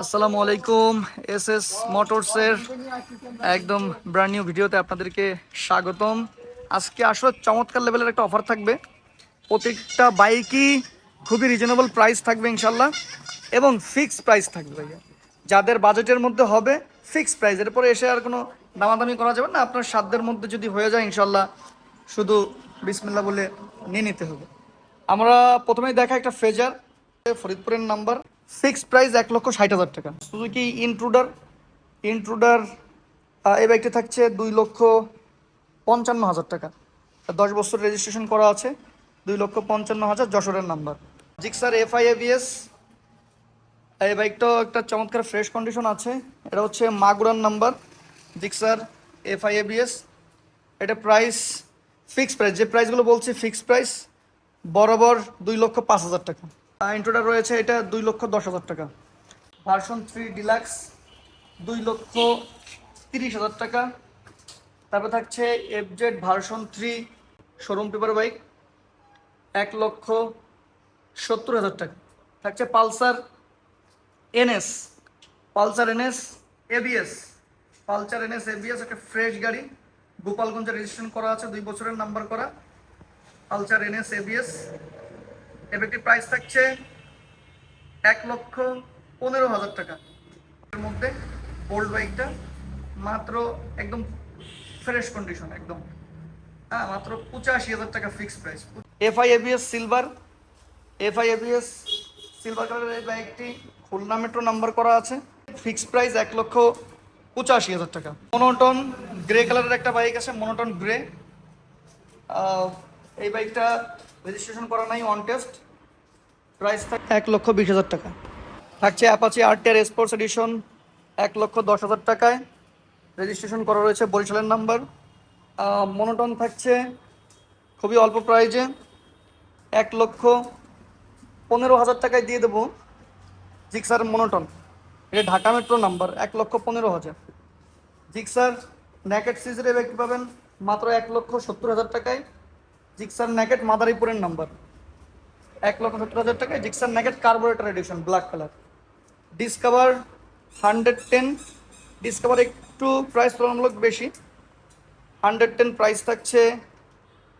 আসসালামু আলাইকুম S S মোটরসের একদম ব্র্যান্ড নিউ ভিডিওতে আপনাদেরকে স্বাগতম। আজকে আসলে চমৎকার লেভেলের একটা অফার থাকবে। প্রত্যেকটা বাইকই খুবই রিজনেবল প্রাইস থাকবে ইনশাল্লাহ এবং ফিক্স প্রাইস থাকবে ভাইয়া। যাদের বাজেটের মধ্যে হবে ফিক্স প্রাইস এরপরে এসে আর কোনো দামাদামি করা যাবে না, আপনার সাধ্যের মধ্যে যদি হয়ে যায় ইনশাল্লাহ শুধু বিসমিল্লা বলে নিয়ে নিতে হবে। আমরা প্রথমেই দেখা একটা ফেজার ফরিদপুরের নাম্বার ফিক্স প্রাইস এক লক্ষ ষাট হাজার টাকা। সুজুকি ইন্ট্রুডার ইন্ট্রুডার এই বাইকটি থাকছে দুই লক্ষ পঞ্চান্ন হাজার টাকা। দশ বছর রেজিস্ট্রেশন করা আছে, দুই লক্ষ পঞ্চান্ন হাজার যশোরের number Gixxer F I ABS এই বাইকটাও একটা চমৎকার ফ্রেশ কন্ডিশন আছে। এটা হচ্ছে মাগুরান number Gixxer F I ABS এটা প্রাইস ফিক্সড প্রাইস যে প্রাইসগুলো বলছি ফিক্সড প্রাইস বরাবর দুই লক্ষ পাঁচ হাজার টাকা। ইন্ট্রোটা রয়েছে এটা দুই লক্ষ দশ হাজার টাকা। ভার্সন থ্রি ডিলাক্স দুই লক্ষ তিরিশ হাজার টাকা। তারপর থাকছে FZ version three showroom paper bike এক লক্ষ সত্তর হাজার টাকা। থাকছে Pulsar NS Pulsar NS ABS Pulsar NS ABS একটা ফ্রেশ গাড়ি। গোপালগঞ্জে রেজিস্ট্রেশন করা আছে, দুই বছরের নাম্বার করা। পালসার এনএস এবিএস একটি প্রাইস থাকছে এক লক্ষ পনেরো হাজার টাকা। এর মধ্যে ওল্ড বাইকটা মাত্র একদম ফ্রেশ কন্ডিশন একদম। হ্যাঁ মাত্র পঁচাশি হাজার টাকা fix price FI ABS silver FI ABS silver কালারের এই বাইকটি খুলনা মেট্রো নাম্বার করা আছে। ফিক্স প্রাইস এক লক্ষ পঁচাশি হাজার টাকা। মনোটন গ্রে কালারের একটা বাইক আছে মনোটন গ্রে এই বাইকটা রেজিস্ট্রেশন করা নাই অন টেস্ট প্রাইস থাকে এক লক্ষ বিশ হাজার টাকা। থাকছে অ্যাপাচি আরটিআর স্পোর্টস এডিশন এক লক্ষ দশ হাজার টাকায়। রেজিস্ট্রেশন করা রয়েছে বরিশালের নাম্বার মনোটন থাকছে খুবই অল্প প্রাইজে এক লক্ষ পনেরো হাজার টাকায় দিয়ে দেবো জিক্সার মনোটন এটা ঢাকা মেট্রো নাম্বার এক লক্ষ পনেরো হাজার। জিক্সার ন্যাকেট সিজের ব্যক্তি পাবেন, মাত্র এক লক্ষ সত্তর হাজার টাকায়। জিক্সার ন্যাকেট মাদারীপুরের নাম্বার এক লক্ষ সত্তর হাজার টাকায় Gixxer naked carburettor edition black colour Discover hundred ten Discover একটু প্রাইস তুলনামূলক বেশি। হান্ড্রেড টেন প্রাইস থাকছে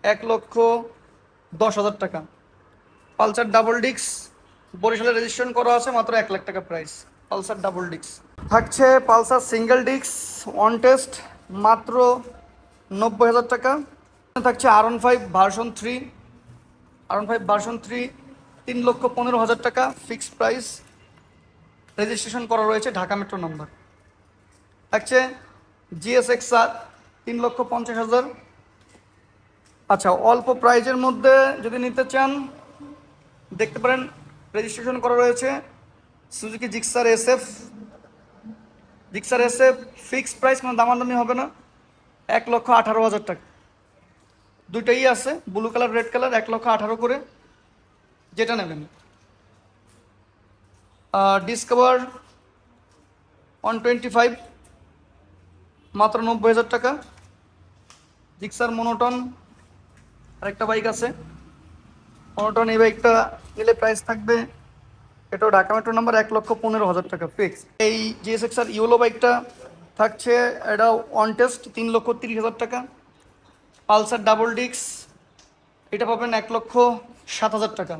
এক লক্ষ দশ হাজার টাকা। পালসার ডাবল ডিক্স বরিশালে রেজিস্ট্রেশন করা আছে মাত্র এক লাখ টাকা প্রাইস পালসার ডাবল ডিক্স থাকছে পালসার সিঙ্গেল ডিক্স ওয়ান টেস্ট মাত্র নব্বই হাজার টাকা। থাকছে R one five version three R one five version three তিন লক্ষ পনেরো হাজার টাকা ফিক্সড প্রাইস রেজিস্ট্রেশন করা রয়েছে ঢাকা মেট্রো নাম্বার থাকছে জিএসএক্স আর তিন লক্ষ পঞ্চাশ হাজার। আচ্ছা অল্প প্রাইজের মধ্যে যদি নিতে চান, দেখতে পারেন রেজিস্ট্রেশন করা রয়েছে Suzuki Gixxer SF Gixxer S F fixed price কোনো দামাদামি হবে না। এক লক্ষ আঠারো হাজার টাকা। দুইটাই আছে ব্লু কালার রেড কালার এক লক্ষ আঠারো করে। যেটা নেবেন। ডিসকভার ওয়ান টোয়েন্টি ফাইভ মাত্র নব্বই হাজার টাকা। জিক্সার মনোটন আরেকটা বাইক আছে। মনোটন এই বাইকটা নিলে প্রাইস থাকবে এটাও ঢাকা মেট্রো নাম্বার এক লক্ষ পনেরো হাজার টাকা ফিক্স এই জিএসএক্স আর ইউলো বাইকটা থাকছে, এটা অন টেস্ট তিন লক্ষ তিরিশ হাজার টাকা। পালসার ডাবল ডিক্স, এটা পাবেন এক লক্ষ সাত হাজার টাকা।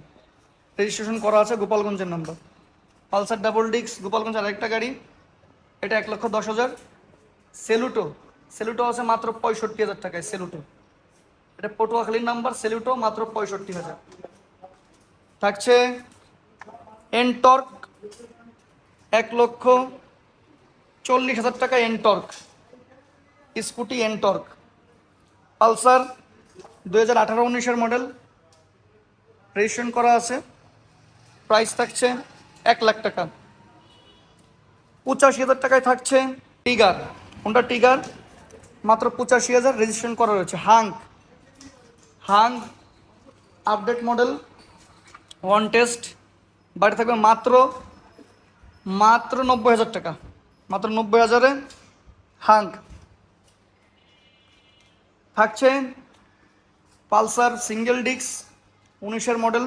রেজিস্ট্রেশন করা আছে গোপালগঞ্জের নাম্বার। পালসার ডাবল ডিক্স, গোপালগঞ্জ আরেকটা গাড়ি, এটা এক লক্ষ দশ হাজার। সেলুটো সেলুটো আছে মাত্র পঁয়ষট্টি হাজার টাকায়, সেলুটো। এটা পটুয়াখালীর নাম্বার, সেলুটো মাত্র পঁয়ষট্টি হাজার। থাকছে এনটর্ক, এক লক্ষ চল্লিশ হাজার টাকা এনটর্ক। স্কুটি এনটর্ক। পালসার দু হাজার আঠারো, উনিশের মডেল। রেজিস্ট্রেশন করা আছে। প্রাইস থাকছে এক লাখ টাকা। পঁচাশি হাজার টাকায় থাকছে টিগার। হোন্ডা টিগার, মাত্র পঁচাশি হাজার রেজিস্ট্রেশন করা রয়েছে। Hang Hang update model. One test. বাড়ি থাকবে মাত্র মাত্র নব্বই হাজার টাকা। মাত্র নব্বই হাজারে হাং থাকছে পালসার সিঙ্গেল ডিক্স উনিশের মডেল।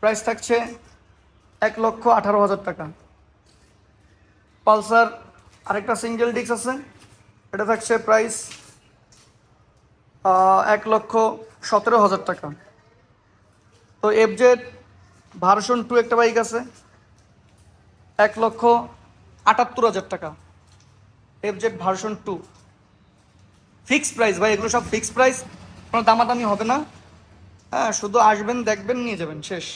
প্রাইস থাকছে এক লক্ষ আঠারো হাজার টাকা। পালসার আরেকটা সিঙ্গেল ডিস্ক আছে, এটা থাকছে প্রাইস এক লক্ষ সতেরো হাজার টাকা। তো এফজেড ভার্সন টু একটা বাইক আছে, এক লক্ষ আটাত্তর হাজার টাকা। FZ version two. Fixed price, ভাই, এগুলো সব ফিক্সড প্রাইস। কোনো দামাদামি হবে না। হ্যাঁ শুধু আসবেন, দেখবেন, নিয়ে যাবেন, শেষ।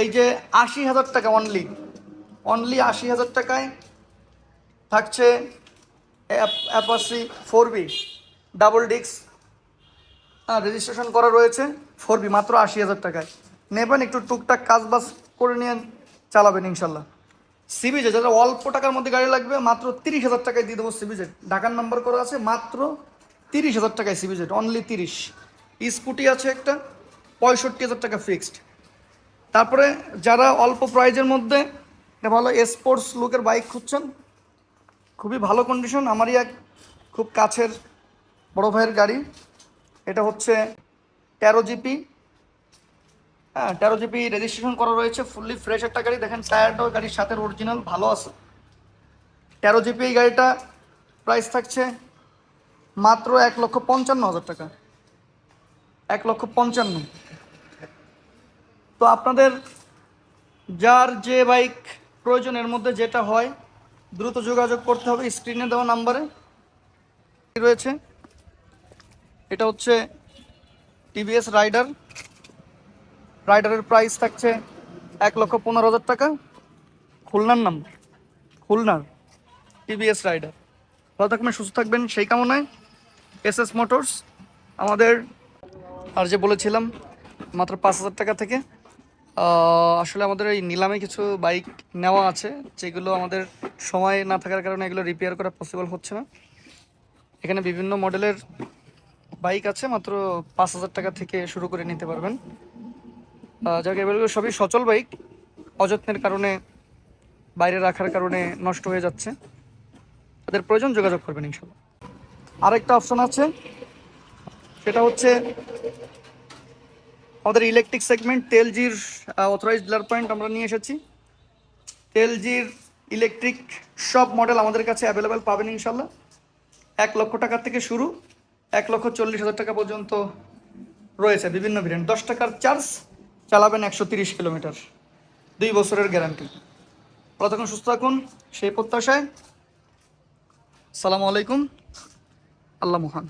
এই যে আশি হাজার টাকা অনলি অনলি আশি হাজার টাকায় থাকছে Apache four V double disc. Registration করা রয়েছে ফোর বি মাত্র আশি হাজার টাকায়। নেবেন, একটু টুকটাক কাজ বাজ করে নিয়ে চালাবেন, ইনশাল্লাহ। সিবিজে যারা অল্প টাকার মধ্যে গাড়ি লাগবে, মাত্র তিরিশ হাজার টাকায় দিয়ে দেবো সিবিজেট ঢাকার নাম্বার করা আছে, মাত্র তিরিশ হাজার টাকায় সিবিজেট অনলি তিরিশ। স্কুটি আছে একটা, পঁয়ষট্টি হাজার টাকা ফিক্সড তারপরে যারা অল্প প্রাইজের মধ্যে একটা ভালো স্পোর্টস লুকের বাইক খুঁজছেন, খুবই ভালো কন্ডিশন আমারই এক খুব কাছের বড় ভাইয়ের গাড়ি। এটা হচ্ছে তেরো জিপি। হ্যাঁ তেরো জিপি রেজিস্ট্রেশন করা রয়েছে ফুললি ফ্রেশ একটা গাড়ি। দেখেন টায়ারটাও গাড়ির সাথে অরিজিনাল ভালো আছে। তেরো জিপি এই গাড়িটা প্রাইস থাকছে মাত্র এক লক্ষ পঞ্চান্ন হাজার টাকা। এক লক্ষ পঞ্চান্ন। তো আপনাদের যার যে বাইক প্রয়োজনের মধ্যে যেটা হয়, দ্রুত যোগাযোগ করতে হবে স্ক্রিনে দেওয়া নাম্বারে। রয়েছে। এটা হচ্ছে টিভিএস রাইডার। রাইডারের প্রাইস থাকছে এক লক্ষ পনেরো হাজার টাকা। খুলনার নাম্বার খুলনার টিভিএস রাইডার। ভালো থাকবেন, সুস্থ থাকবেন, সেই কামনায় এস এস মোটরস, আমাদের আর যে বলেছিলাম, মাত্র পাঁচ হাজার টাকা থেকে। আসলে আমাদের এই নিলামে কিছু বাইক নেওয়া আছে, যেগুলো আমাদের সময় না থাকার কারণে এগুলো রিপেয়ার করা পসিবল হচ্ছে না। এখানে বিভিন্ন মডেলের বাইক আছে, মাত্র পাঁচ হাজার টাকা থেকে শুরু করে নিতে পারবেন। যাকে এগুলো সবই সচল বাইক। অযত্নের কারণে, বাইরে রাখার কারণে নষ্ট হয়ে যাচ্ছে। তাদের প্রয়োজন, যোগাযোগ করবেন ইনশাল্লাহ। আরেকটা অপশন আছে। সেটা হচ্ছে আমাদের ইলেকট্রিক সেগমেন্ট তেলজির অথরাইজ ডিলার পয়েন্ট আমরা নিয়ে এসেছি। তেলজির ইলেকট্রিক সব মডেল আমাদের কাছে অ্যাভেলেবেল পাবেন ইনশাল্লাহ। এক লক্ষ টাকা থেকে শুরু, এক লক্ষ চল্লিশ হাজার টাকা পর্যন্ত রয়েছে বিভিন্ন ভেরিয়েন্ট দশ টাকার চার্জ চালাবেন একশো তিরিশ কিলোমিটার দুই বছরের গ্যারান্টি ভালো থাকুন, সুস্থ থাকুন। সেই প্রত্যাশায়। সালামু আলাইকুম। আল্লাহ মহান।